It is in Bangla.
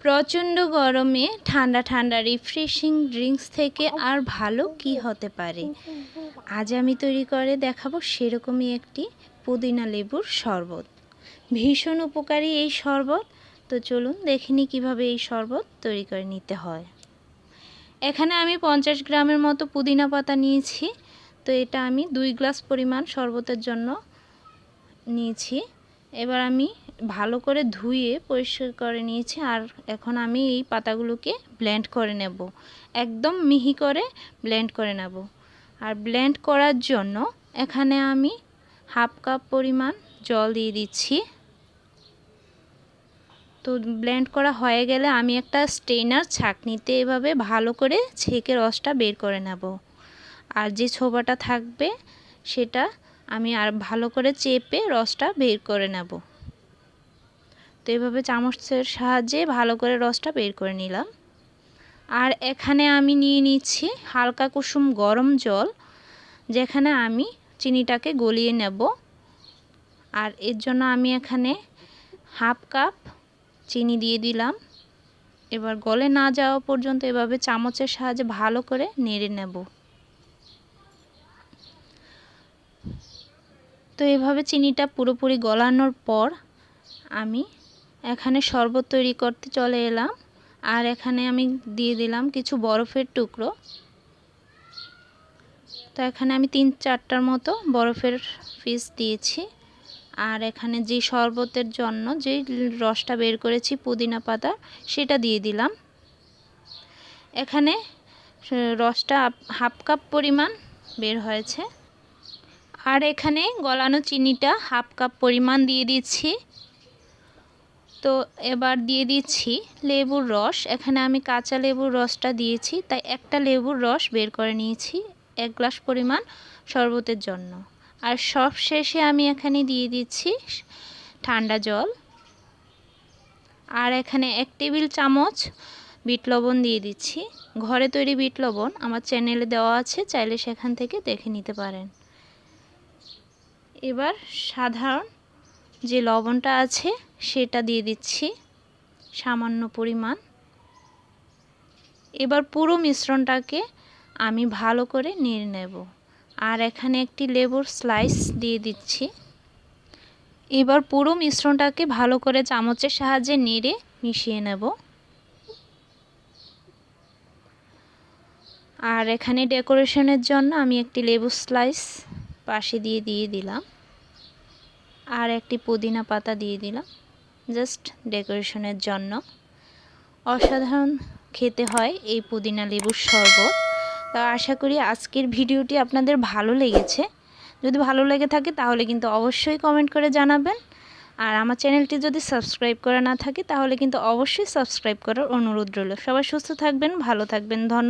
প্রচণ্ড গরমে ঠান্ডা ঠান্ডা রিফ্রেশিং ড্রিঙ্কস থেকে আর ভালো কি হতে পারে? আজ আমি তৈরি করে দেখাবো সেরকমই একটি পুদিনা লেবুর শরবত। ভীষণ উপকারী এই শরবত। তো চলুন দেখিনি কীভাবে এই শরবত তৈরি করে নিতে হয়। এখানে আমি পঞ্চাশ গ্রামের মতো পুদিনা পাতা নিয়েছি। তো এটা আমি দুই গ্লাস পরিমাণ শরবতের জন্য নিয়েছি। এবার আমি ভালো করে ধুয়ে পরিষ্কার করে নিয়েছি আর এখন আমি এই পাতাগুলোকে ব্লেন্ড করে নেব। একদম মিহি করে ব্লেন্ড করে নেব। আর ব্লেন্ড করার জন্য এখানে আমি হাফ কাপ পরিমাণ জল দিয়ে দিচ্ছি। তো ব্লেন্ড করা হয়ে গেলে আমি একটা স্টেনার ছাঁকনিতে এভাবে ভালো করে ছেঁকে রসটা বের করে নেব। আর যে ছোবাটা থাকবে সেটা আমি আর ভালো করে চেপে রসটা বের করে নেব। তো এভাবে চামচের সাহায্যে ভালো করে রসটা বের করে নিলাম। আর এখানে আমি নিয়ে নিচ্ছি হালকা কুসুম গরম জল, যেখানে আমি চিনিটাকে গলিয়ে নেব। আর এর জন্য আমি এখানে হাফ কাপ চিনি দিয়ে দিলাম। এবার গলে না যাওয়া পর্যন্ত এভাবে চামচের সাহায্যে ভালো করে নেড়ে নেব। তো এভাবে চিনিটা পুরোপুরি গলানোর পর আমি এখানে শরবত তৈরি করতে চলে এলাম। আর এখানে আমি দিয়ে দিলাম কিছু বরফের টুকরো। তো এখানে আমি তিন চারটার মতো বরফের পিস দিয়েছি। আর এখানে যে শরবতের জন্য যে রসটা বের করেছি পুদিনা পাতা, সেটা দিয়ে দিলাম। এখানে রসটা হাফ কাপ পরিমাণ বের হয়েছে। আর এখানে গলানো চিনিটা হাফ কাপ পরিমাণ দিয়ে দিচ্ছি। তো এবার দিয়ে দিচ্ছি লেবুর রস। এখানে আমি কাঁচা লেবুর রসটা দিয়েছি, তাই একটা লেবুর রস বের করে নিয়েছি এক গ্লাস পরিমাণ শরবতের জন্য। আর সব শেষে আমি এখানে দিয়ে দিচ্ছি ঠান্ডা জল। আর এখানে এক টেবিল চামচ বিট লবণ দিয়ে দিচ্ছি। ঘরে তৈরি বিট লবণ আমার চ্যানেলে দেওয়া আছে, চাইলে সেখান থেকে দেখে নিতে পারেন। এবার সাধারণ যে লবণটা আছে, সেটা দিয়ে দিচ্ছি সামান্য পরিমাণ। এবার পুরো মিশ্রণটাকে আমি ভালো করে নিয়ে নেব। আর এখানে একটি লেবুর স্লাইস দিয়ে দিচ্ছি। এবার পুরো মিশ্রণটাকে ভালো করে চামচের সাহায্যে নেড়ে মিশিয়ে নেব। আর এখানে ডেকোরেশনের জন্য আমি একটি লেবু স্লাইস পাশে দিয়ে দিয়ে দিলাম। আর একটি পুদিনা পাতা দিয়ে দিলাম। জাস্ট ডেকোরেশনের জন্য। অসাধারণ খেতে হয় এই পুদিনা লেবুর শরবত। তো আশা করি আজকের ভিডিওটি আপনাদের ভালো লেগেছে। যদি ভালো লেগে থাকে তাহলে কিন্তু অবশ্যই কমেন্ট করে জানাবেন। আর আমার চ্যানেলটি যদি সাবস্ক্রাইব করা না থাকে তাহলে কিন্তু অবশ্যই সাবস্ক্রাইব করার অনুরোধ রইল। সবাই সুস্থ থাকবেন, ভালো থাকবেন, ধন্যবাদ।